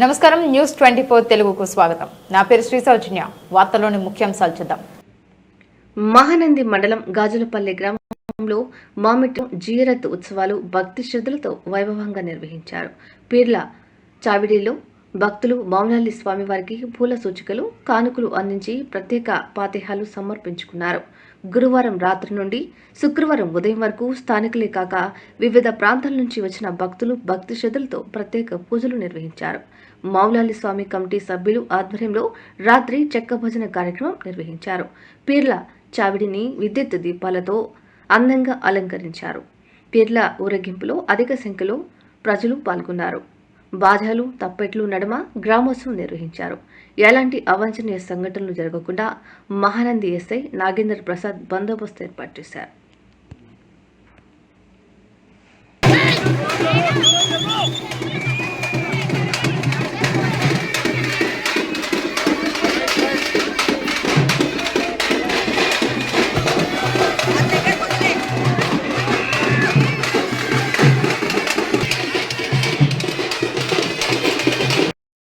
నమస్కారం news twenty four తెలుగుకు స్వాగతం. నా పేరు శ్రీ సౌజన్య వార్తలోని ముఖ్యాంశాలు చూద్దాం. మహానంది మండలం గాజులపల్లి గ్రామంలో మామిటి జీరత్ ఉత్సవాలు భక్తి శ్రద్ధలతో వైభవంగా నిర్వహించారు. పీర్ల చావిడిలో భక్తులు మౌనాలి స్వామివారికి పూల సూచికలు కానుకలు అందించి ప్రత్యేక పాతేహాలు సమర్పించుకున్నారు. గురువారం రాత్రి నుండి శుక్రవారం ఉదయం వరకు స్థానికులే కాక వివిధ ప్రాంతాల నుంచి వచ్చిన భక్తులు భక్తి శ్రద్ధలతో ప్రత్యేక పూజలు నిర్వహించారు. మౌలాలి స్వామి కమిటీ సభ్యులు ఆధ్వర్యంలో రాత్రి చెక్క భజన కార్యక్రమం నిర్వహించారు. పీర్ల చావిడిని విద్యుత్ దీపాలతో అందంగా అలంకరించారు. పీర్ల ఊరేగింపులో అధిక సంఖ్యలో ప్రజలు పాల్గొన్నారు. బాధ్యాలు తప్పెట్లు నడుమ గ్రామోత్సవం నిర్వహించారు. ఎలాంటి అవాంఛనీయ సంఘటనలు జరగకుండా మహానంది ఎస్ఐ నాగేంద్ర ప్రసాద్ బందోబస్తు ఏర్పాటు చేశారు.